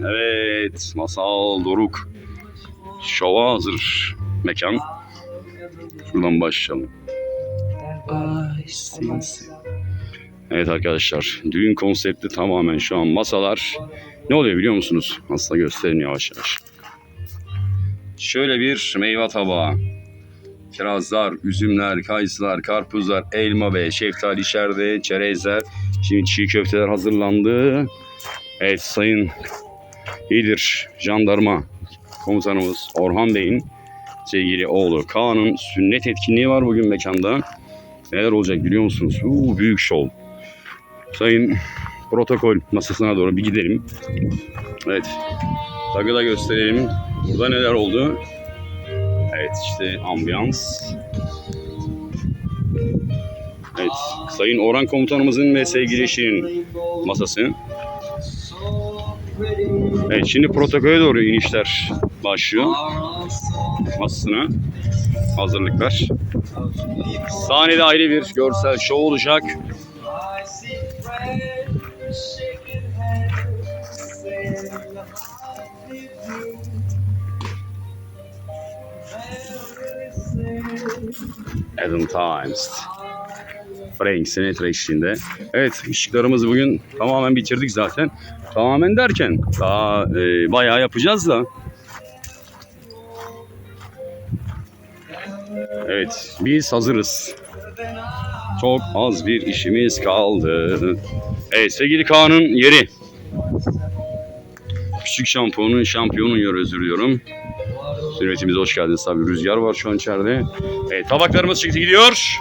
Evet, Masal Doruk. Şova hazır mekan. Şuradan başlayalım. Evet arkadaşlar, düğün konsepti tamamen şu an masalar. Ne oluyor biliyor musunuz? Aslında gösterin yavaş yavaş. Şöyle bir meyve tabağı. Kirazlar, üzümler, kayısılar, karpuzlar, elma ve şeftali içeride, çerezler. Şimdi çiğ köfteler hazırlandı. Evet sayın İdir jandarma komutanımız Orhan Bey'in sevgili oğlu Kaan'ın sünnet etkinliği var bugün mekanda. Neler olacak biliyor musunuz? Uuu, büyük şov. Sayın protokol masasına doğru bir gidelim. Evet. Takı da gösterelim. Burada neler oldu? Evet işte ambiyans. Evet. Sayın Orhan komutanımızın ve sevgili eşinin masası. Evet şimdi protokole doğru inişler başlıyor. Masasına hazırlıklar. Sahnede ayrı bir görsel şov olacak. Adam Times. Frank Sinatra eşliğinde. Evet ışıklarımızı bugün tamamen bitirdik zaten. Tamamen derken daha e, bayağı yapacağız da. Evet biz hazırız. Çok az bir işimiz kaldı. Evet sevgili Kaan'ın yeri. Küçük şampiyonun şampiyonun yeri özür diliyorum. Hürmetimize hoş geldiniz tabii. Rüzgar var şu an içeride. Evet tabaklarımız çıktı gidiyor.